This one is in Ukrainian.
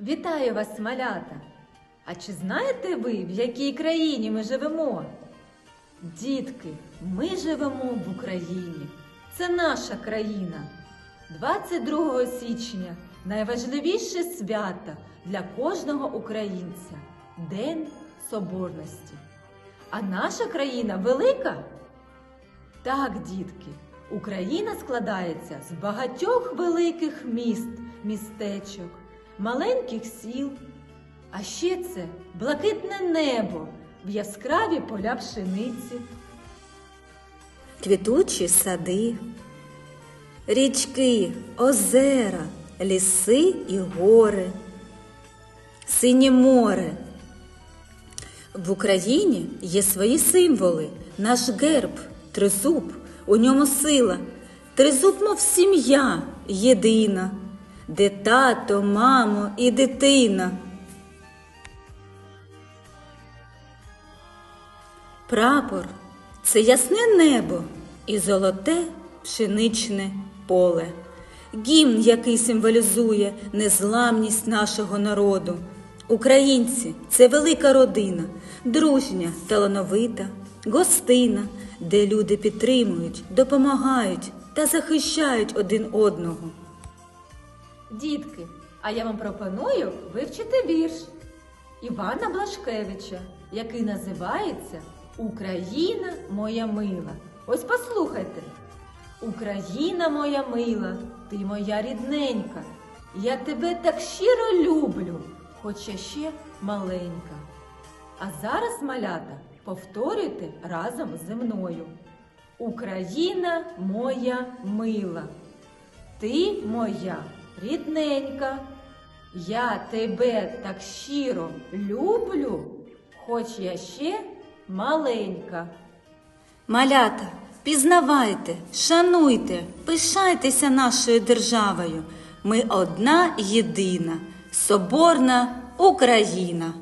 Вітаю вас, малята! А чи знаєте ви, в якій країні ми живемо? Дітки, ми живемо в Україні. Це наша країна. 22 січня найважливіше свято для кожного українця День Соборності. А наша країна велика? Так, дітки, Україна складається з багатьох великих міст, містечок, маленьких сіл. А ще це блакитне небо в яскраві поля пшениці. квітучі сади, річки, озера, ліси і гори, синє море. В Україні є свої символи, наш герб, тризуб, у ньому сила, тризуб, мов сім'я єдина, де тато, мамо і дитина. Прапор це ясне небо і золоте пшеничне поле. Гімн, який символізує незламність нашого народу. Українці це велика родина, дружня, талановита, гостина, де люди підтримують, допомагають та захищають один одного. Дітки, а я вам пропоную вивчити вірш Івана Блашкевича, який називається Україна моя мила. Ось послухайте. Україна моя мила, ти моя рідненька. Я тебе так щиро люблю, хоч я ще маленька. А зараз, малята, повторюйте разом зі мною. Україна моя мила. Ти моя рідненька, я тебе так щиро люблю, хоч я ще маленька. Малята, пізнавайте, шануйте, пишайтеся нашою державою. Ми одна єдина, соборна Україна.